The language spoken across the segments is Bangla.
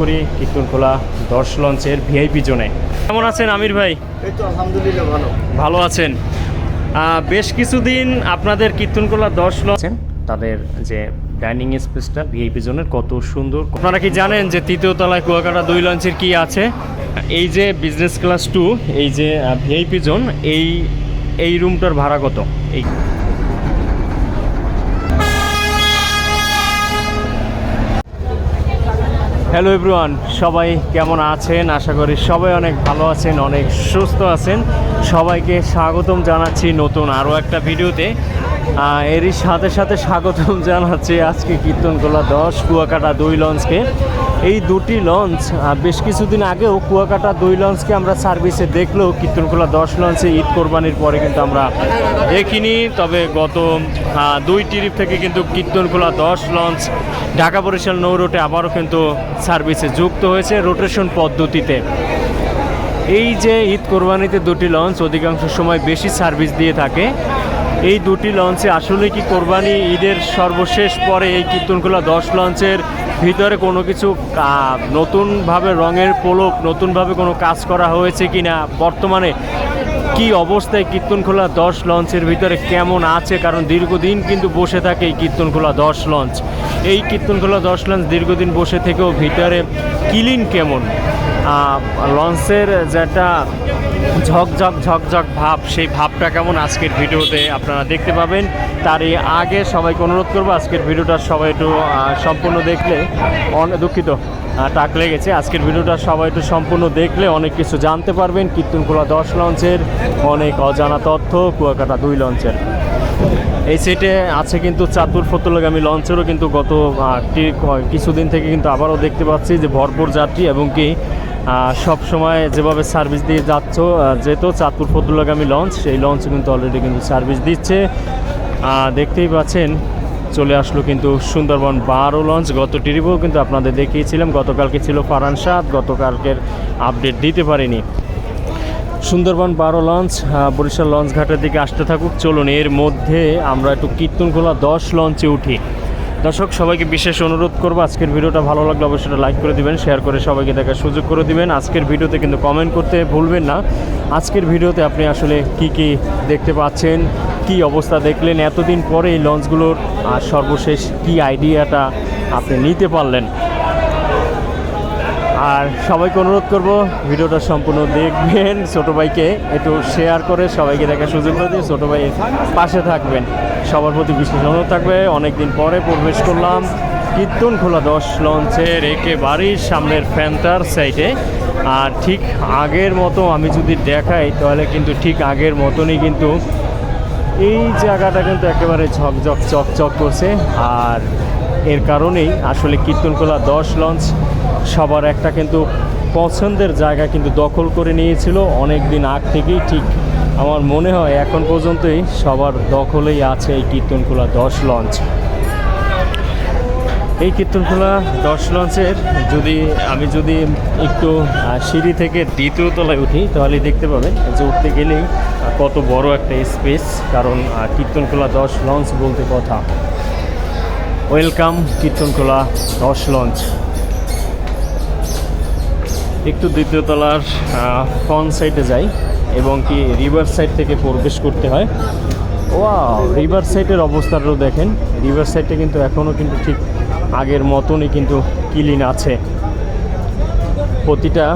করি কীর্তনখোলা দশ লঞ্চের ভিআইপি জোনে। কেমন আছেন আমির ভাই? এই তো আলহামদুলিল্লাহ ভালো। ভালো আছেন। বেশ কিছুদিন আপনাদের কীর্তনখোলা দর্শ লঞ্চ তাদের যে ডাইনিং স্পেসটা ভিআইপি জোনের কত সুন্দর। আপনারা কি জানেন যে তৃতীয় তলায় কুয়াকাটা দুই লঞ্চের কি আছে? এই যে বিজনেস ক্লাস টু এই যে ভিআইপি জোন এই এই রুমটার ভাড়া কত? এই হ্যালো এভরিওয়ান সবাই কেমন আছেন? আশা করি সবাই অনেক ভালো আছেন, অনেক সুস্থ আছেন। সবাইকে স্বাগতম জানাচ্ছি নতুন আরও একটা ভিডিওতে। এরই সাথে সাথে স্বাগতম জানাচ্ছি আজকে কীর্তনকোলা দশ, কুয়াকাটা দুই লঞ্চকে। এই দুটি লঞ্চ বেশ কিছুদিন আগেও কুয়াকাটা দুই লঞ্চকে আমরা সার্ভিসে দেখলেও কীর্তনখোলা দশ লঞ্চে ঈদ কোরবানির পরে কিন্তু আমরা দেখিনি। তবে গত দুই ট্রিপ থেকে কিন্তু কীর্তনখোলা দশ লঞ্চ ঢাকা বরিশাল নৌ রোডে আবারও কিন্তু সার্ভিসে যুক্ত হয়েছে রোটেশন পদ্ধতিতে। এই যে ঈদ কোরবানিতে দুটি লঞ্চ, অধিকাংশ সময় বেশি সার্ভিস দিয়ে থাকে। এই দুটি লঞ্চে আসলে কি কোরবানি ঈদের সর্বশেষ পরে এই কীর্তনখোলা দশ লঞ্চের ভিতরে কোনো কিছু নতুনভাবে রঙের পোলক, নতুনভাবে কোনো কাজ করা হয়েছে কি না বর্তমানে কি অবস্থায় কীর্তনখোলা দশ লঞ্চের ভিতরে, কেমন আছে? কারণ দীর্ঘদিন কিন্তু বসে থাকে এই কীর্তনখোলা দশ লঞ্চ। এই কীর্তনখোলা দশ লঞ্চ দীর্ঘদিন বসে থেকেও ভিতরে কিলিন কেমন? লঞ্চের যেটা ঝকঝক ঝকঝক ভাব, সেই ভাবটা কেমন আজকের ভিডিওতে আপনারা দেখতে পাবেন। তার এই আগে সবাইকে অনুরোধ করব আজকের ভিডিওটা সবাই একটু সম্পূর্ণ দেখলে অনেক দুঃখিত টাক লেগেছে। আজকের ভিডিওটা সবাই একটু সম্পূর্ণ দেখলে অনেক কিছু জানতে পারবেন। কীর্তনখোলা দশ লঞ্চের, অনেক অজানা তথ্য, কুয়াকাটা দুই লঞ্চের। এই সেটে আছে কিন্তু চাতুর ফতুলগামী লঞ্চেরও কিন্তু গত কিছুদিন থেকে কিন্তু আবারও দেখতে পাচ্ছি যে ভরপুর যাত্রী এবং কি সব সময় যেভাবে সার্ভিস দিয়ে যাচ্ছ যেহেতু চাঁদপুর ফতুল্লাগামী লঞ্চ সেই লঞ্চ কিন্তু অলরেডি কিন্তু সার্ভিস দিচ্ছে। দেখতেই পাচ্ছেন, চলে আসলো কিন্তু সুন্দরবন বারো লঞ্চ গত ট্রিপেও কিন্তু আপনাদের দেখিয়েছিলাম, গতকালকে ছিল ফারান সাত গতকালকের আপডেট দিতে পারিনি। সুন্দরবন বারো লঞ্চ বরিশাল লঞ্চ ঘাটের দিকে আসতে থাকুক। চলুন, এর মধ্যে আমরা একটু কীর্তনখোলা দশ লঞ্চে উঠি। দর্শক, সবাইকে বিশেষ অনুরোধ করব, আজকের ভিডিওটা ভালো লাগলে অবশ্যই লাইক করে দিবেন শেয়ার করে সবাইকে দেখার সুযোগ করে দিবেন। আজকের ভিডিওতে কিন্তু কমেন্ট করতে ভুলবেন না। আজকের ভিডিওতে আপনি আসলে কি কি দেখতে পাচ্ছেন, কি অবস্থা দেখলেন, এতদিন পরে এই লঞ্চগুলোর আর সর্বশেষ কি আইডিয়াটা আপনি নিতে পারলেন? আর সবাইকে অনুরোধ করব, ভিডিওটা সম্পূর্ণ দেখবেন, ছোটো ভাইকে একটু শেয়ার করে সবাইকে দেখার সুযোগ করে দিয়ে ছোটো ভাই পাশে থাকবেন। সবার প্রতি বিশেষ অনুরোধ থাকবে অনেক দিন পরে প্রবেশ করলাম। কীর্তন খোলা দশ লঞ্চের একেবারেই সামনের ফ্যান্টার সাইডে আর ঠিক আগের মতো আমি যদি দেখাই, তাহলে কিন্তু ঠিক আগের মতনই কিন্তু এই জায়গাটা কিন্তু একেবারে ঝকঝক, চকচক করছে। আর এর কারণেই আসলে কীর্তনখোলা দশ লঞ্চ সবার একটা কিন্তু পছন্দের জায়গা কিন্তু দখল করে নিয়েছিল অনেক দিন আগ থেকেই। ঠিক আমার মনে হয় এখন পর্যন্তই সবার দখলেই আছে এই কীর্তনখোলা দশ লঞ্চ। এই কীর্তনখোলা দশ লঞ্চের যদি আমি যদি একটু সিঁড়ি থেকে দ্বিতীয় তলায় উঠি, তাহলে দেখতে পাবেন যে উঠতে গেলেই কত বড় একটা স্পেস কারণ কীর্তনখোলা দশ লঞ্চ বলতে কথা। ওয়েলকাম কীর্তনখোলা দশ লঞ্চ। একটু দ্বিতীয় তলার ফ্রন্ট সাইডে যাই এবং কি রিভার সাইড থেকে প্রবেশ করতে হয়। ওয়াও রিভার সাইডের অবস্থাটাও দেখেন। রিভার সাইডটা কিন্তু এখনও কিন্তু ঠিক আগের মতনই কিন্তু ক্লিন আছে। প্রতিটা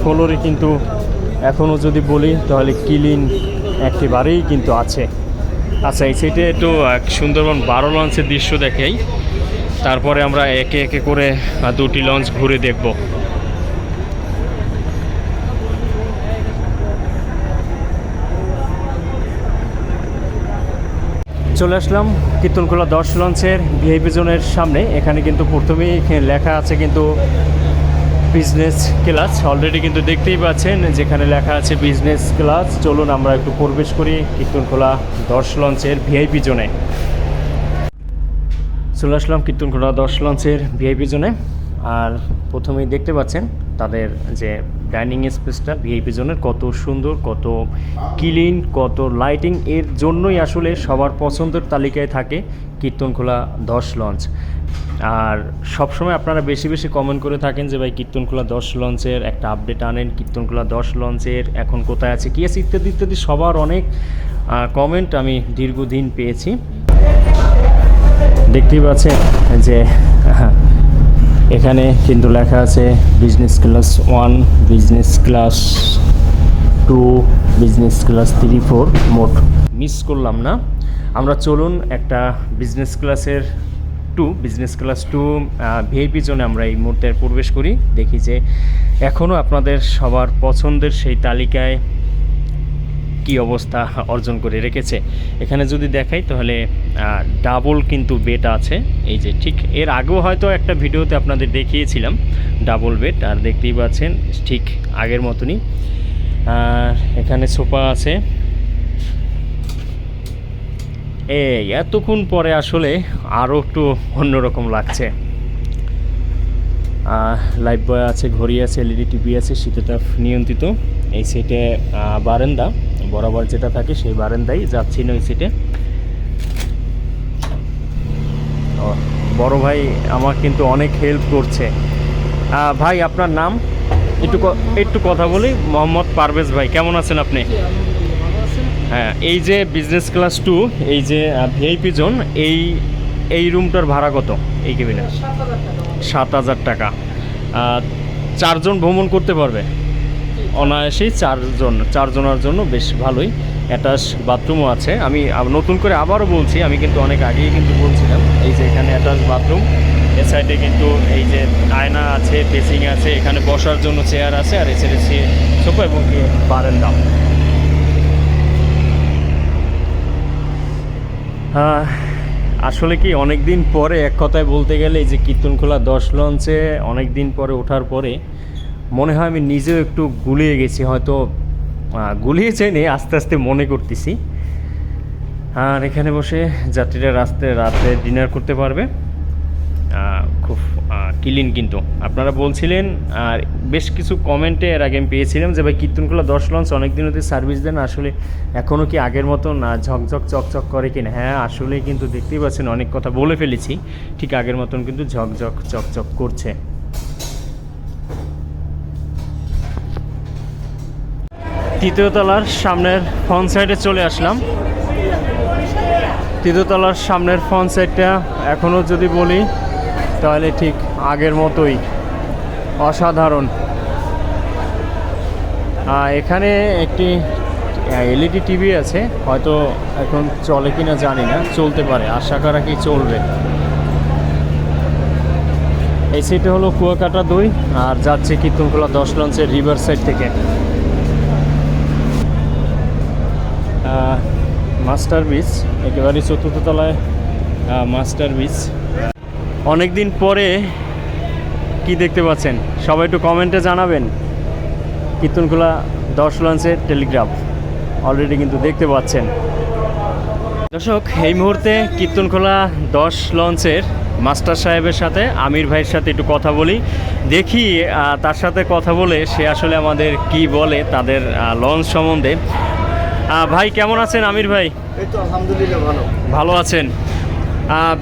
ফ্লোরে কিন্তু এখনও যদি বলি, তাহলে ক্লিন একেবারেই কিন্তু আছে। আচ্ছা এই সাইডে একটু এক সুন্দরবন বারো লঞ্চের দৃশ্য দেখাই। তারপরে আমরা একে একে করে দুটি লঞ্চ ঘুরে দেখব। চলে আসলাম কীর্তনখোলা দশ লঞ্চের ভিআইপি জোনের সামনে। এখানে কিন্তু প্রথমেই লেখা আছে কিন্তু বিজনেস ক্লাস অলরেডি কিন্তু দেখতেই পাচ্ছেন যেখানে লেখা আছে বিজনেস ক্লাস চলুন আমরা একটু প্রবেশ করি কীর্তনখোলা দশ লঞ্চের ভিআইপি জোনে। চলে আসলাম কীর্তনখোলা দশ লঞ্চের ভিআইপি জোনে। আর প্রথমেই দেখতে পাচ্ছেন তাদের যে ডাইনিং স্পেসটা ভিআইপি জোনের কত সুন্দর, কত ক্লিন, কত লাইটিং, এর জন্যই আসলে সবার পছন্দের তালিকায় থাকে কীর্তনখোলা দশ লঞ্চ। আর সবসময় আপনারা বেশি বেশি কমেন্ট করে থাকেন যে, ভাই, কীর্তনখোলা দশ লঞ্চের একটা আপডেট আনেন, কীর্তনখোলা দশ লঞ্চের এখন কোথায় আছে? কী আছে ইত্যাদি ইত্যাদি সবার অনেক কমেন্ট আমি দীর্ঘদিন পেয়েছি। দেখতেই পাচ্ছেন যে এখানে কিন্তু লেখা আছে business class one business class two business class three four মোট। মিস করলাম না। আমরা চলুন একটা বিজনেস ক্লাসের two business class two VIP জোনে আমরা এই মুহূর্তে প্রবেশ করি। দেখি যে এখনও আপনাদের সবার পছন্দের সেই তালিকায় কি অবস্থা অর্জন করে রেখেছে। এখানে যদি দেখাই, তাহলে ডাবল কিন্তু বেড আছে। এই যে ঠিক এর আগেও হয়তো একটা ভিডিওতে আপনাদের দেখিয়েছিলাম ডাবল বেড আর দেখতেই পাচ্ছেন, ঠিক আগের মতনই। আর এখানে সোফা আছে। এই, এতক্ষণ পরে আসলে আরও একটু অন্যরকম লাগছে। লাইফ বয় আছে, ঘড়ি আছে, এলইডি টিভি আছে, শীততাপ নিয়ন্ত্রিত। এই সেটে বারান্দা। বরাবর যেটা থাকে সেই বারান্দাই যাচ্ছি না ওই সিটে বড় ভাই আমার কিন্তু অনেক হেল্প করছে। ভাই আপনার নাম? একটু একটু কথা বলি। মোহাম্মদ পারভেজ ভাই কেমন আছেন আপনি? হ্যাঁ এই যে বিজনেস ক্লাস টু এই যে ভিআইপি জোন এই এই রুমটার ভাড়া কত এই কেবিনের সাত হাজার টাকা। চারজন ভ্রমণ করতে পারবে? অনায়াসেই চারজন, চারজনের জন্য বেশ ভালোই অ্যাটাচ বাথরুমও আছে। আমি নতুন করে আবারও বলছি, আমি কিন্তু অনেক আগেই কিন্তু বলছিলাম, এই যে এখানে অ্যাটাচ বাথরুম এ সাইডে কিন্তু এই যে আয়না আছে বেসিং আছে, এখানে বসার জন্য চেয়ার আছে, আর এছাড়া সে সোফা এবং বারান্দা। আসলে কি অনেক দিন পরে এক কথায় বলতে গেলে এই যে কীর্তনখোলা দশ লঞ্চে অনেক দিন পরে ওঠার পরে মনে হয় আমি নিজেও একটু গুলিয়ে গেছি, হয়তো গুলিয়ে যাইনি আস্তে আস্তে মনে করতেছি। আর এখানে বসে যাত্রীরা রাস্তায় রাতে ডিনার করতে পারবে। খুব ক্লিন কিন্তু। আপনারা বলছিলেন, আর বেশ কিছু কমেন্টে এর আগে আমি পেয়েছিলাম যে, ভাই, কীর্তনখোলা দশ লঞ্চ অনেক দিন হতে সার্ভিস দেন, আসলে এখনও কি আগের মতন না ঝকঝক, চকচক করে কিনা? হ্যাঁ আসলে কিন্তু দেখতেই পাচ্ছেন, অনেক কথা বলে ফেলেছি, ঠিক আগের মতন কিন্তু ঝকঝক, চকচক করছে। তৃতীয় তলার সামনের ফ্রন্ট সাইডে চলে আসলাম। তৃতীয় তলার সামনের ফ্রন্ট সাইডটা এখনও যদি বলি, তাহলে ঠিক আগের মতোই। অসাধারণ। এখানে একটি এলইডি টিভি আছে, হয়তো এখন চলে কিনা জানি না, চলতে পারে, আশা করা কি চলবে। এই সাইডে হলো কুয়াকাটা দুই, আর যাচ্ছে কীর্তনখোলা দশ লঞ্চের রিভার সাইড থেকে। মাস্টার বিচ একেবারে চতুর্থ তলায় মাস্টার বিচ অনেক দিন পরে কি দেখতে পাচ্ছেন? সবাই একটু কমেন্টে জানাবেন। কীর্তনখোলা দশ লঞ্চের টেলিগ্রাফ অলরেডি কিন্তু দেখতে পাচ্ছেন। দর্শক, এই মুহূর্তে কীর্তনখোলা দশ লঞ্চের মাস্টার সাহেবের সাথে, আমির ভাইয়ের সাথে একটু কথা বলি। দেখি তার সাথে কথা বলে সে আসলে আমাদের কি বলে, তাদের লঞ্চ সম্বন্ধে। ভাই কেমন আছেন? আমির ভাই? এই তো আলহামদুলিল্লাহ ভালো। ভালো আছেন।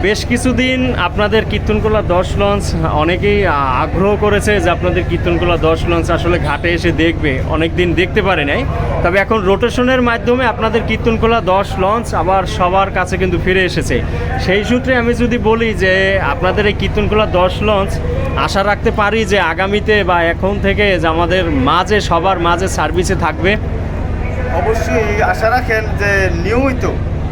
বেশ কিছুদিন আপনাদের কীর্তনকোলা দশ লঞ্চ অনেকেই আগ্রহ করেছে যে আপনাদের কীর্তনকোলা দশ লঞ্চ আসলে ঘাটে এসে দেখবে। অনেক দিন দেখতে পারে নাই। তবে এখন রোটেশনের মাধ্যমে আপনাদের কীর্তনকোলা দশ লঞ্চ আবার সবার কাছে কিন্তু ফিরে এসেছে। সেই সূত্রে আমি যদি বলি যে আপনাদের এই কীর্তনকলা দশ লঞ্চ আশা রাখতে পারি যে আগামীতে বা এখন থেকে যে আমাদের মাঝে সবার মাঝে সার্ভিসে থাকবে। অবশ্যই আশা রাখেন যে নিয়মিত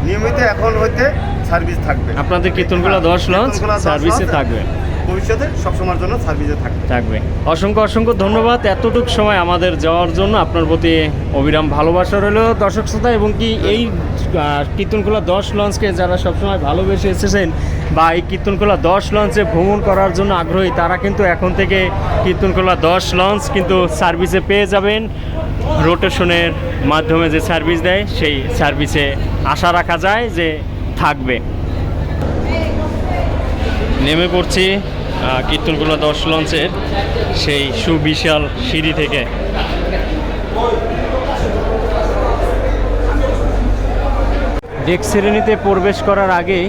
নিয়মিত এখন হইতে সার্ভিস থাকবে। আপনাদের কীর্তনকলা দশ লঞ্চ সার্ভিসে থাকবে। ভবিষ্যতে সবসময়ের জন্য সার্ভিসে থাকবে। থাকবে। অসংখ্য অসংখ্য ধন্যবাদ। এতটুক সময় আমাদের যাওয়ার জন্য আপনার প্রতি অবিরাম ভালোবাসা রইল। দর্শক শ্রোতা এবং কি এই কীর্তনখোলা দশ লঞ্চকে যারা সবসময় ভালোবেসে এসেছেন বা এই কীর্তনখোলা দশ লঞ্চে ভ্রমণ করার জন্য আগ্রহী তারা কিন্তু এখন থেকে কীর্তনখোলা দশ লঞ্চ কিন্তু সার্ভিসে পেয়ে যাবেন। রোটেশনের মাধ্যমে যে সার্ভিস দেয় সেই সার্ভিসে আশা রাখা যায় যে থাকবে। নেমে পড়ছি আহ, কীর্তনগুলো দশ লঞ্চের সেই সুবিশাল সিঁড়ি থেকে। ডেক শ্রেণীতে প্রবেশ করার আগেই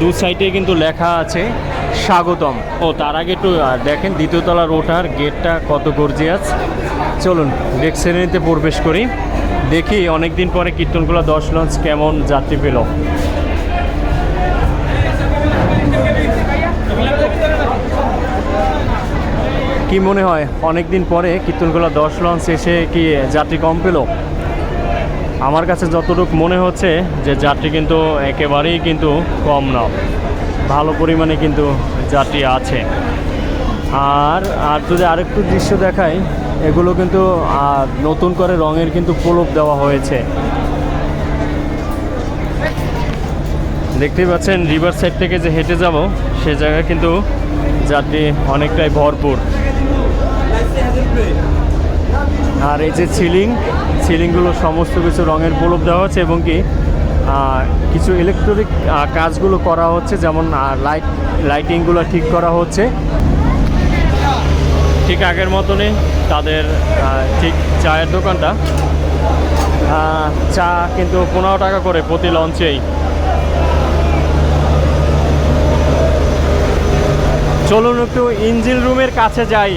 দু সাইডে কিন্তু লেখা আছে স্বাগতম। ও তার আগে একটু দেখেন দ্বিতীয় তলার ওঠার গেটটা কত গর্জিয়াস চলুন ডেক শ্রেণীতে প্রবেশ করি। দেখি অনেক দিন পরে কীর্তনগুলো দশ লঞ্চ কেমন যাত্রী পেল। কি মনে হয় অনেক দিন পরে কীর্তনগুলো দশ লঞ্চ এসে কি যাত্রী কম পেল? আমার কাছে যতটুকু মনে হচ্ছে যে যাত্রী কিন্তু একেবারেই কিন্তু কম না। ভালো পরিমাণে কিন্তু যাত্রী আছে। আর আর যদি আরেকটু দৃশ্য দেখাই এগুলো কিন্তু নতুন করে রঙের কিন্তু প্রলোভ দেওয়া হয়েছে। দেখতেই পাচ্ছেন রিভার সাইড থেকে যে হেঁটে যাব, সে জায়গায় কিন্তু যাত্রী অনেকটাই ভরপুর। আর এই যে সিলিং সিলিংগুলো সমস্ত কিছু রঙের প্রলোভ দেওয়া হচ্ছে এবং কি কিছু ইলেকট্রনিক কাজগুলো করা হচ্ছে, যেমন লাইট লাইটিংগুলো ঠিক করা হচ্ছে। ঠিক আগের মতনই তাদের ঠিক চায়ের দোকানটা। চা কিন্তু পনেরো টাকা করে প্রতি লঞ্চেই। চলুন একটু ইঞ্জিন রুমের কাছে যাই।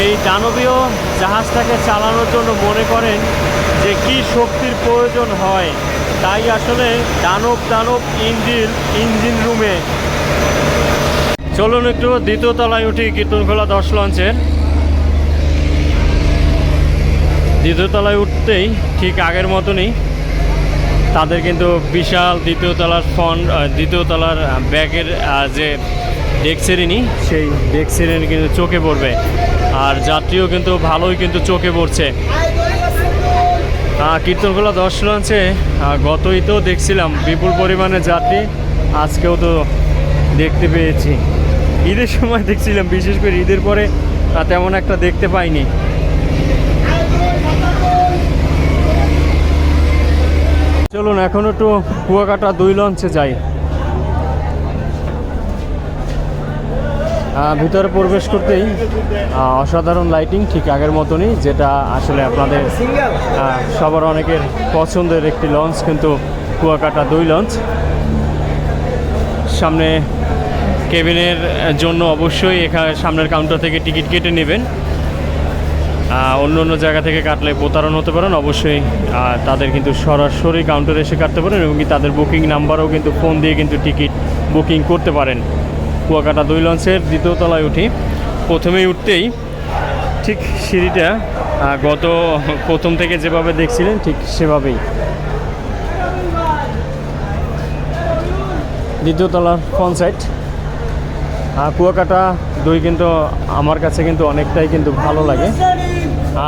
এই দানবীয় জাহাজটাকে চালানোর জন্য মনে করেন যে কি শক্তির প্রয়োজন হয়। তাই আসলে দানব দানব ইঞ্জিন ইঞ্জিন রুমে চলুন একটু দ্বিতীয় তলায় উঠি কীর্তনখোলা দশ লঞ্চের। দ্বিতীয় তলায় উঠতেই ঠিক আগের মতনই তাদের কিন্তু বিশাল দ্বিতীয় তলার ফন্ড দ্বিতীয় তলার ব্যাগের যে ডেক শ্রেণি সেই ডেক শ্রেণি কিন্তু চোখে পড়বে। আর যাত্রীও কিন্তু ভালোই কিন্তু চোখে পড়ছে। কীর্তনখোলা দশ লঞ্চে গতই তো দেখছিলাম বিপুল পরিমাণে যাত্রী, আজকেও তো দেখতে পেয়েছি। ঈদের সময় দেখছিলাম, বিশেষ করে ঈদের পরে তেমন একটা দেখতে পাইনি। চলুন, এখন একটু কুয়াকাটা দুই লঞ্চে যাই। ভিতরে প্রবেশ করতেই অসাধারণ লাইটিং ঠিক আগের মতনই, যেটা আসলে আপনাদের সবার অনেকের পছন্দের একটি লঞ্চ, কিন্তু কুয়াকাটা দুই লঞ্চ। সামনে কেবিনের জন্য অবশ্যই এখানে সামনের কাউন্টার থেকে টিকিট কেটে নেবেন। অন্য অন্য জায়গা থেকে কাটলে প্রতারণ হতে পারেন। অবশ্যই তাদের কিন্তু সরাসরি কাউন্টারে এসে কাটতে পারেন এবং তাদের বুকিং নাম্বারও কিন্তু ফোন দিয়ে কিন্তু টিকিট বুকিং করতে পারেন। কুয়াকাটা দুই লঞ্চের দ্বিতীয় তলায় উঠি। প্রথমেই উঠতেই ঠিক সিঁড়িটা গত প্রথম থেকে যেভাবে দেখছিলেন ঠিক সেভাবেই। দ্বিতীয় তলার ফ্রন্ট সাইড কুয়াকাটা দই কিন্তু আমার কাছে কিন্তু অনেকটাই কিন্তু ভালো লাগে।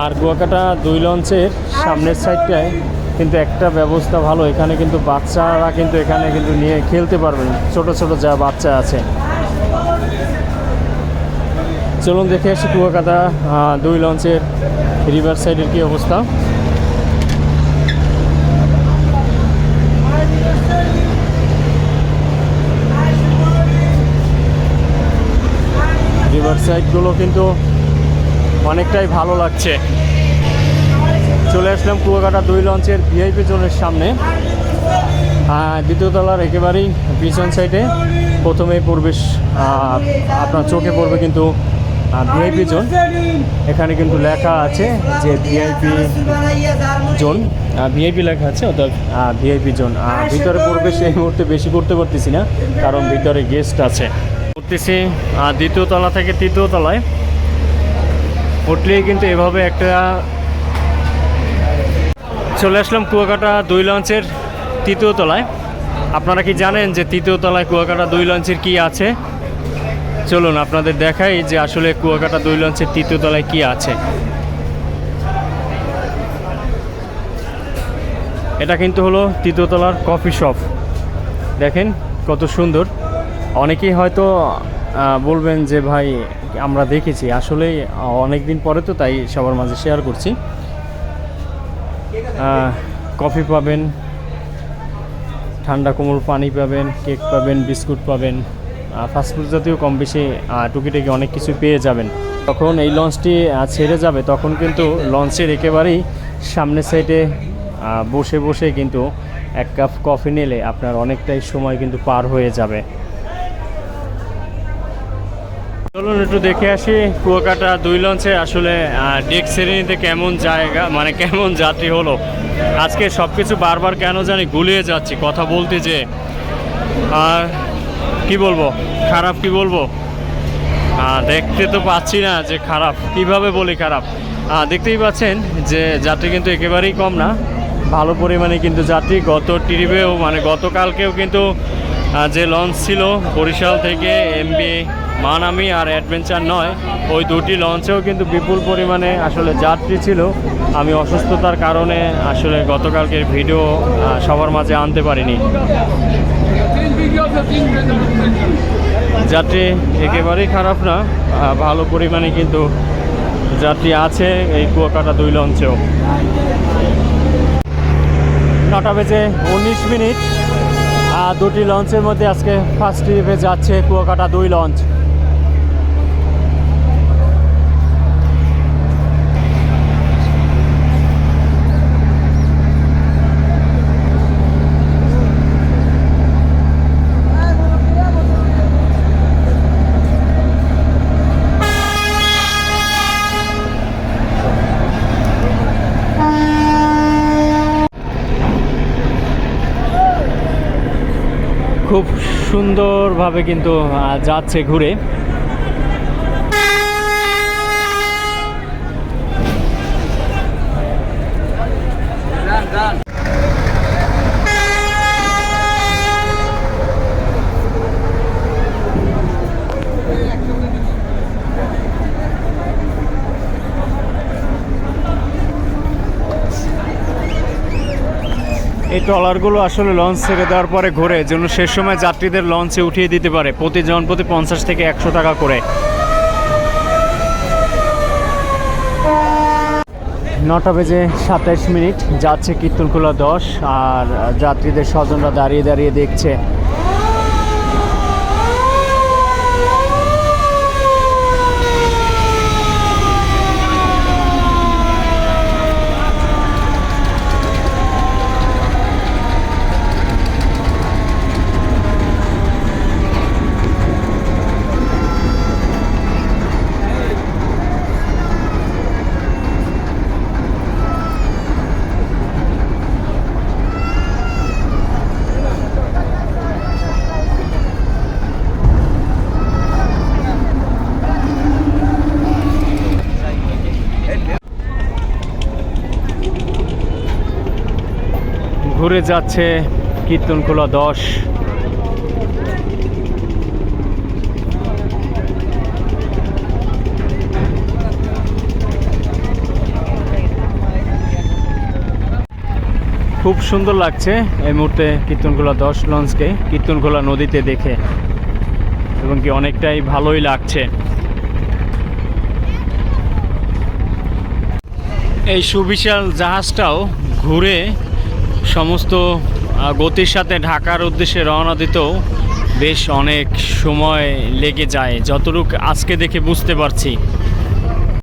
আর কুয়াকাটা দুই লঞ্চের সামনের সাইডটায় কিন্তু একটা ব্যবস্থা ভালো, এখানে কিন্তু বাচ্চারা কিন্তু এখানে কিন্তু নিয়ে খেলতে পারবেন, ছোট ছোট যা বাচ্চা আছে। চলুন দেখে আসি কুয়াকাটা দুই লঞ্চের রিভার সাইডের কী অবস্থা। সাইডগুলো কিন্তু অনেকটাই ভালো লাগছে। চলে আসলাম কুয়াকাটা দুই লঞ্চের ভিআইপি জোনের সামনে। দ্বিতীয় তলার একেবারেই পিছন সাইডে প্রথমেই প্রবেশ আপনার চোখে পড়বে কিন্তু ভিআইপি জোন। এখানে কিন্তু লেখা আছে যে ভিআইপি জোন। ভিআইপি লেখা আছে অর্থাৎ ভিআইপি জোন। আর ভিতরে প্রবেশ এই মুহূর্তে বেশি করতে পারতেছি না কারণ ভিতরে গেস্ট আছে। উঠতেছি দ্বিতীয় তলা থেকে তৃতীয় তলায়। উঠলেই কিন্তু এভাবে একটা চলে আসলাম কুয়াকাটা দুই লঞ্চের তৃতীয় তলায়। আপনারা কি জানেন যে তৃতীয় তলায় কুয়াকাটা দুই লঞ্চের কি আছে? চলুন আপনাদের দেখাই যে আসলে কুয়াকাটা দুই লঞ্চের তৃতীয় তলায় কি আছে। এটা কিন্তু হলো তৃতীয় তলার কফি শপ। দেখেন কত সুন্দর। অনেকেই হয়তো বলবেন যে, ভাই, আমরা দেখেছি। আসলেই অনেক দিন পরে তো তাই সবার মাঝে শেয়ার করছি। কফি পাবেন, ঠান্ডা কোমল পানি পাবেন কেক পাবেন বিস্কুট পাবেন ফাস্টফুড জাতীয় কম বেশি টুকিটাকি অনেক কিছু পেয়ে যাবেন। তখন এই লঞ্চটি ছেড়ে যাবে, তখন কিন্তু লঞ্চের একেবারেই সামনের সাইডে বসে বসে কিন্তু এক কাপ কফি নিলে আপনার অনেকটাই সময় কিন্তু পার হয়ে যাবে। চলুন একটু দেখে আসি কুয়াকাটা দুই লঞ্চে আসলে ডেক শ্রেণীতে কেমন জায়গা মানে কেমন যাত্রী হলো। আজকে সব কিছু বারবার কেন জানি গুলিয়ে যাচ্ছি, কথা বলতে যে। আর কি বলব, খারাপ কি বলব? দেখতে তো পাচ্ছি না যে খারাপ, কীভাবে বলি খারাপ? দেখতেই পাচ্ছেন যে যাত্রী কিন্তু একেবারেই কম না, ভালো পরিমাণে কিন্তু যাত্রী। গত ট্রিপেও মানে গতকালকেও কিন্তু যে লঞ্চ ছিল বরিশাল থেকে এমবি মানামি আর অ্যাডভেঞ্চার নয়। ওই দুটি লঞ্চেও কিন্তু বিপুল পরিমাণে আসলে যাত্রী ছিল। আমি অসুস্থতার কারণে আসলে গতকালকের ভিডিও সবার মাঝে আনতে পারিনি। যাত্রী একেবারেই খারাপ না। ভালো পরিমাণে কিন্তু যাত্রী আছে এই কুয়াকাটা দুই লঞ্চেও। নটা বেজে উনিশ মিনিট। আর দুটি লঞ্চের মধ্যে আজকে ফার্স্ট ট্রিপে যাচ্ছে কুয়াকাটা দুই লঞ্চ খুব সুন্দরভাবে কিন্তু যাচ্ছে ঘুরে। এই ট্রলারগুলো আসলে লঞ্চ ছেড়ে দেওয়ার পরে ঘুরে যেন শেষ সময় যাত্রীদের লঞ্চে উঠিয়ে দিতে পারে। প্রতি জন প্রতি পঞ্চাশ থেকে একশো টাকা করে। নটা বেজে সাতাইশ মিনিট, যাচ্ছে কীর্তনখোলা দশ, আর যাত্রীদের স্বজনরা দাঁড়িয়ে দাঁড়িয়ে দেখছে ঘুরে যাচ্ছে কীর্তনখোলা দশ। খুব সুন্দর লাগছে এই মুহূর্তে কীর্তনখোলা দশ লঞ্চকে কীর্তনখোলা নদীতে দেখে, এবং কি অনেকটাই ভালোই লাগছে। এই সুবিশাল জাহাজটাও ঘুরে সমস্ত গতির সাথে ঢাকার উদ্দেশ্যে রওনা দিতেও বেশ অনেক সময় লেগে যায়, যতটুক আজকে দেখে বুঝতে পারছি।